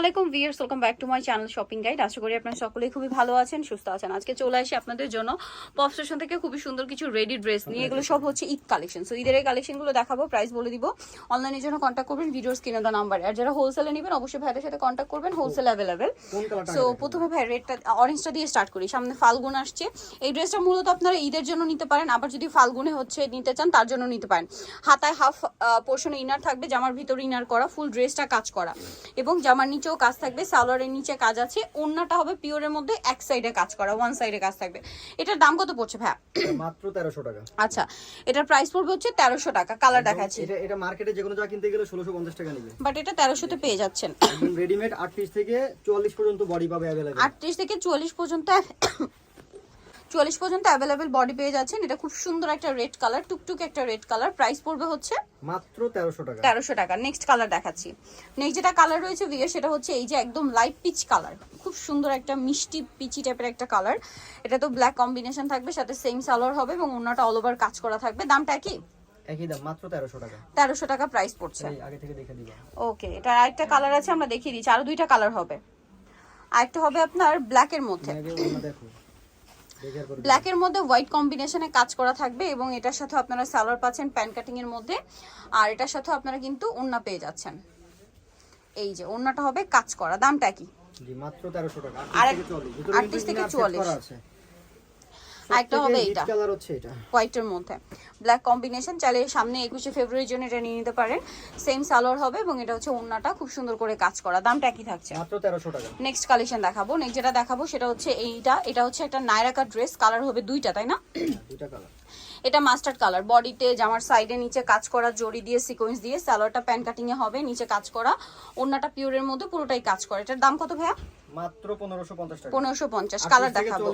আলাইকুম viewers welcome back to my channel shopping guide আশা করি আপনারা সকলেই খুবই ভালো আছেন সুস্থ আছেন। আজকে চলে আসি আপনাদের জন্য পপ স্টেশন থেকে খুবই সুন্দর কিছু রেডি ড্রেস নিয়ে। এগুলো সব হচ্ছে ঈদ কালেকশন সো ঈদের এই কালেকশনগুলো দেখাবো প্রাইস বলে দিব। অনলাইনের জন্য কন্ট্যাক্ট করবেন ভিডিওর স্ক্রিনে দেওয়া নাম্বার আর যারা হোলসেলে নেবেন অবশ্যই ভাইদের সাথে কন্ট্যাক্ট করবেন হোলসেল অ্যাভেলেবেল সো প্রথমে ভাই রেডটা অরেঞ্জটা দিয়ে স্টার্ট করি। সামনে ফাল্গুন আসছে। এই ড্রেসটা মূলত আপনারা ঈদের জন্য নিতে পারেন। আবার যদি ফাল্গুনে হচ্ছে নিতে চান তার জন্য নিতে পারেন। হাতায় হাফ পোর্শনে ইনার থাকবে জামার ভিতরে ইনার করা ফুল ড্রেসটা কাজ করা। এবং জামার নিচেও কাজ থাকবে সালোয়ারের নিচে কাজ আছে ওড়নাটা হবে পিওরের মধ্যে এক সাইডে কাজ করা ওয়ান সাইডে কাজ থাকবে। এটার দাম কত পড়ছে ভাই মাত্র 1300 টাকা। আচ্ছা এটার প্রাইস পড়বে হচ্ছে 1300 টাকা কালার দেখাচ্ছি। এটা এটা মার্কেটে যে কোনো জায়গা কিনতে গেলে ষোলোশো পঞ্চাশ টাকা নেবে। বাট এটা 1300 তে পেয়ে যাচ্ছেন। রেডিমেড আট পিস থেকে চুয়াল্লিশ পর্যন্ত বডি পাবে अवेलेबल 38 থেকে চুয়াল্লিশ পর্যন্ত চুয়াল্লিশ পর্যন্ত অ্যাভেলেবেল বডি পেয়ে যাচ্ছেন। এটা খুব সুন্দর একটা রেড কালার টুকটুক একটা রেড কালার প্রাইস পড়বে হচ্ছে মাত্র তেরোশো টাকা। তেরোশো টাকা। নেক্সট কালার দেখাচ্ছি। নেক্সট যেটা কালার রয়েছে ভিও সেটা হচ্ছে এই যে একদম লাইট পিচ কালার খুব সুন্দর একটা মিষ্টি পিচি টাইপের একটা কালার এটা তো ব্ল্যাক কম্বিনেশন থাকবে সাথে সেম সালোয়ার হবে এবং অন্যটা অল ওভার কাজ করা থাকবে। দামটা কি একই দাম মাত্র তেরোশো টাকা। টাকা প্রাইস পড়ছে। আগে থেকে দেখে দিবা। ওকে এটা আরেকটা কালার আছে আমরা দেখিয়ে দিচ্ছি। আরও দুইটা কালার হবে। আরেকটা হবে আপনার মধ্যে। দেখো দেখে। আর করে ব্ল্যাকের মধ্যে হোয়াইট কম্বিনেশনে কাজ করা থাকবে এবং এটার সাথে আপনারা সালোয়ার পাচ্ছেন প্যান কাটিং এর মধ্যে। আর এটার সাথে আপনারা কিন্তু ওন্না পেয়ে যাচ্ছেন। এই যে ওন্নাটা হবে কাজ করা। দামটা কি? জি মাত্র তেরোশো টাকা। আর আটত্রিশ থেকে 38 আরেকটা হবে এইটা কালার হচ্ছে এটা। হোয়াইটের মধ্যে। ব্ল্যাক কম্বিনেশন চাইলে সামনে একুশে ফেব্রুয়ারির জন্য এটা নিয়ে নিতে পারেন। সেম সালোয়ার হবে এবং এটা হচ্ছে ওন্নাটা খুব সুন্দর করে কাজ করা। দামটা একই থাকছে। মাত্র তেরোশো টাকা। নেক্সট কালেকশন দেখাবো। নেক্সট যেটা দেখাবো সেটা হচ্ছে এইটা। এটা হচ্ছে একটা নায়রাকা ড্রেস কালার হবে দুইটা তাই না? দুইটা কালার এটা মাস্টার্ড কালার বডিতে জামার সাইডে নিচে কাজ করা জড়ি দিয়ে সিকোয়েন্স দিয়ে সালোয়ারটা প্যান্ট কাটিং এ হবে নিচে কাজ করা ওন্নাটা পিওরের মধ্যে পুরোটাই কাজ করে। এটার দাম কত ভাইয়া? মাত্র পনেরোশো পঞ্চাশ টাকা। পনেরোশো পঞ্চাশ কালার 38 থেকে দেখাবো।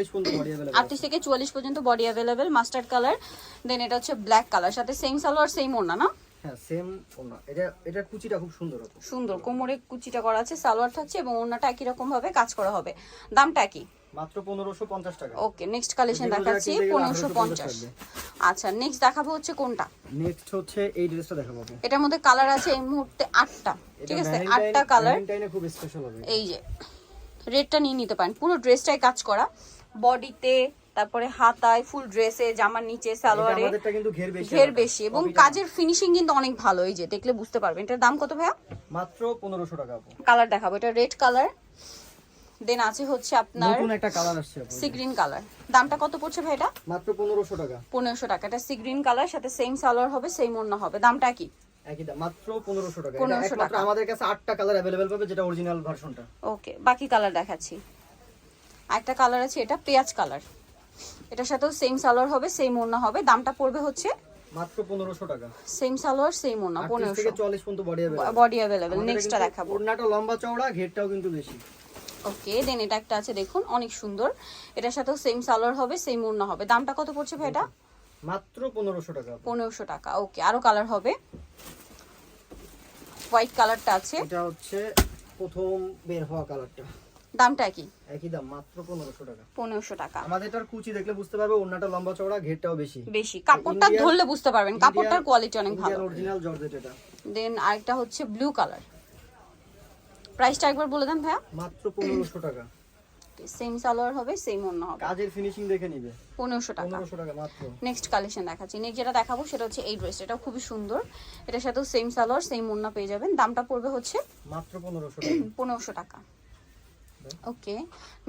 44 পর্যন্ত body available mustard colour then এটা হচ্ছে ব্ল্যাক কালার সাথে সেম সালোয়ার সেম ওন্না না? হ্যাঁ সেম ওনা এটা এটা কুচিটা খুব সুন্দর সুন্দর কোমরে কুচিটা করা আছে সালোয়ার থাকছে এবং ওন্নাটা একই রকম ভাবে কাজ করা হবে। দামটা কি মাত্র পনেরোশো পঞ্চাশ টাকা। ওকে নেক্সট কালেকশন দেখাচ্ছি কিনতে গেলে পনেরোশো পঞ্চাশ। আচ্ছা নেক্সট দেখাবো হচ্ছে কোনটা? নেক্সট হচ্ছে এই ড্রেসটা দেখাবো এটার মধ্যে কালার আছে এই মুহূর্তে আটটা ঠিক আছে? Valentine- আটটা কালার Valentine খুব স্পেশাল হবে। এই যে রেডটা নিয়ে নিতে পারেন। পুরো ড্রেসটাই কাজ করা। বডিতে তারপরে হাতায় ফুল ড্রেসে জামার নিচে সালোয়ারে। ঘের। বেশি এবং কাজের ফিনিশিং কিন্তু অনেক ভালো। এই যে দেখলে বুঝতে পারবেন। এটার দাম কত ভাইয়া? মাত্র পনেরোশো টাকা কালার দেখাবো। এটা রেড কালার দেন আছে হচ্ছে আপনার নতুন একটা কালার আসছে সি গ্রিন কালার দামটা কত পড়ছে ভাই এটা? মাত্র পনেরোশো টাকা। পনেরোশো টাকা। এটা সি গ্রিন কালার সাথে সেম সালোয়ার হবে সেম অন্য হবে। দামটা কি? একই দাম মাত্র পনেরোশো টাকা। 1500 এটা একমাত্র টাকা। আমাদের কাছে কালার অ্যাভেলেবেল পাবে যেটা অরিজিনাল ভার্সনটা ওকে বাকি কালার দেখাচ্ছি। একটা কালার আছে এটা পেঁয়াজ কালার এটার সাথেও সেম সালোয়ার হবে সেম ওড়না হবে। দামটা পড়বে হচ্ছে? মাত্র পনেরোশো টাকা। সেম সালোয়ার সেম আটত্রিশ পনেরোশো। থেকে চল্লিশ পর্যন্ত বডি অ্যাভেলেবেল বডি অ্যাভেলেবেল নেক্সটটা দেখাবো। ওড়নাটা লম্বা চওড়া ঘেরটাও কিন্তু বেশি। ওকে দেন এটা একটা আছে দেখুন অনেক সুন্দর। এটার সাথেও সেম সালোয়ার হবে সেম ওড়না হবে। দামটা কত পড়ছে ভাই এটা? মাত্র পনেরোশো টাকা। আপু। পনেরোশো টাকা ওকে আরও কালার হবে। হোয়াইট কালারটা আছে। এটা হচ্ছে প্রথম বের হওয়া কালারটা দামটা কি একই দাম মাত্র পনেরোশো টাকা। পনেরোশো টাকা। আমাদেরটার কুচি দেখলে বুঝতে পারবে ওড়নাটা লম্বা চওড়া ঘেরটাও বেশি। বেশি। কাপড়টা ধরলে বুঝতে পারবেন কাপড়টার কোয়ালিটি অনেক ভালো। অরিজিনাল জর্জেট এটা। দেন আরেকটা হচ্ছে ব্লু কালার প্রাইসটা একবার বলে দেন ভাইয়া। মাত্র পনেরোশো টাকা। সেম সালোয়ার হবে সেম অন্য হবে। কাজের ফিনিশিং দেখে নিবে। পনেরোশো টাকা। পনেরোশো টাকা মাত্র। নেক্সট কালেকশন দেখাচ্ছি। নেক্সট যেটা দেখাবো সেটা হচ্ছে এই ড্রেস এটাও খুবই সুন্দর। এটার সাথেও সেম সালোয়ার সেম ওন্না পেয়ে যাবেন। দামটা পড়বে হচ্ছে মাত্র পনেরোশো টাকা। পনেরোশো টাকা। ওকে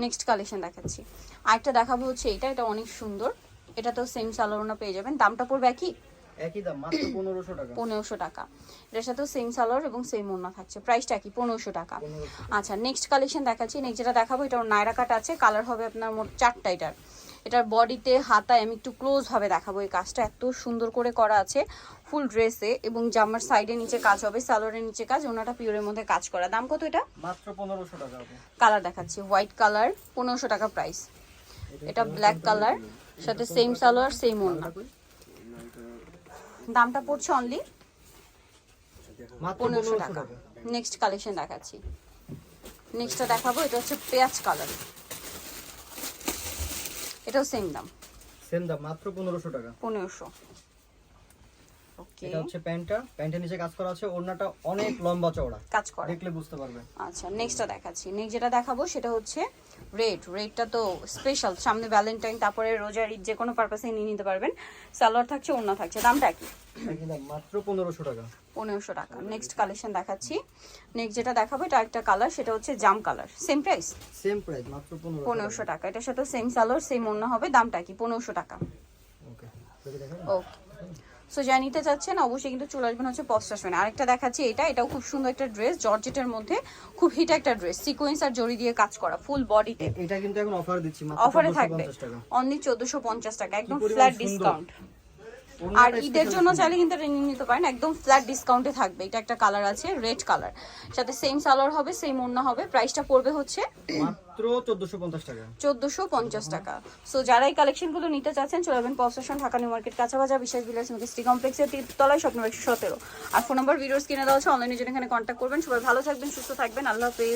নেক্সট কালেকশন দেখাচ্ছি। আরেকটা দেখাবো হচ্ছে এটা এটা অনেক সুন্দর। এটা তো সেম সালোয়ার পেয়ে যাবেন। দামটা পড়বে একই? একই দাম মাত্র পনেরোশো টাকা। পনেরোশো টাকা। এটার সাথেও সেম সালোয়ার এবং সেম ওন্না থাকছে। প্রাইসটা কি? পনেরোশো টাকা। আচ্ছা নেক্সট কালেকশন দেখাচ্ছি। নেক্সট যেটা দেখাবো এটা নায়রা কাট আছে। কালার হবে আপনার মোট চারটা এটার। এটার বডিতে হাতায় আমি একটু ক্লোজ ভাবে দেখাবো এই কাজটা। এত সুন্দর করে করা আছে ফুল ড্রেসে এবং জামার সাইডে নিচে কাজ হবে সালোয়ারের নিচে কাজ ওনাটা পিওরের মধ্যে কাজ করা। দাম কত এটা? মাত্র পনেরোশো টাকা কালার দেখাচ্ছি। হোয়াইট কালার পনেরোশো টাকা প্রাইস এটা ব্ল্যাক কালার সাথে সেম সালোয়ার সেম ওড়না। দামটা পড়ছে অনলি পনেরোশো টাকা। নেক্সট কালেকশন দেখাচ্ছি। নেক্সটটা দেখাবো এটা হচ্ছে পেঁয়াজ কালার এটাও সেম দাম। সেম দাম মাত্র পনেরোশো টাকা। পনেরোশো। এটা হচ্ছে প্যান্টটা। প্যান্টের নিচে কাজ করা আছে ওড়নাটা অনেক লম্বা চওড়া। কাজ করে। দেখলে বুঝতে পারবেন আচ্ছা নেক্সটটা দেখাচ্ছি। নেক্সট যেটা দেখাবো সেটা হচ্ছে রেড রেডটা তো স্পেশাল সামনে ভ্যালেন্টাইন তারপরে রোজার ঈদ যে কোনো পারপাসে নিয়ে নিতে পারবেন। সালোয়ার থাকছে ওড়না থাকছে। দামটা কি? মাত্র পনেরোশো টাকা। পনেরোশো টাকা। নেক্সট কালেকশন দেখাচ্ছি। নেক্সট যেটা দেখাবো এটা একটা কালার সেটা হচ্ছে জাম colour same price same price মাত্র পনেরোশো টাকা। এটার সাথে সেম সালোয়ার সেম ওড়না হবে। দামটা কি? পনেরোশো টাকা। ওকে ওকে সো যা নিতে চাচ্ছেন অবশ্যই কিন্তু চলে আসবেন হচ্ছে পস্ট আসবেন আরেকটা দেখাচ্ছি এটা এটাও খুব সুন্দর একটা ড্রেস জর্জেটের মধ্যে খুব হিট একটা ড্রেস সিকোয়েন্স আর জড়ি দিয়ে কাজ করা ফুল বডিতে এটা কিন্তু এখন অফার দিচ্ছি অফারে থাকবে। অনলি চোদ্দশো পঞ্চাশ টাকা একদম ফ্ল্যাট ডিসকাউন্ট আর ঈদের জন্য চাইলে কিন্তু এটা নিয়ে নিতে পারেন। একদম ফ্ল্যাট ডিসকাউন্টে থাকবে। এটা একটা কালার আছে রেড কালার সাথে সেম সালোয়ার হবে সেম ওড়না হবে। প্রাইসটা পড়বে হচ্ছে মাত্র চোদ্দশো পঞ্চাশ টাকা। সো যারা এই কালেকশনগুলো নিতে চাচ্ছেন চলে যাবেন পস্টেশন ঢাকা নিউ মার্কেট কাঁচাবাজার বিশেষ বিলাস মিস্ট্রি কমপ্লেক্সের তলায় স্বপ্ন একশো সতেরো। আর ফোন নাম্বার ভিডিওস কিনে দেওয়া হচ্ছে অনলাইনে জন্য এখানে কন্ট্যাক্ট করবেন। সবাই ভালো থাকবেন সুস্থ থাকবেন। আল্লাহ হাফেজ।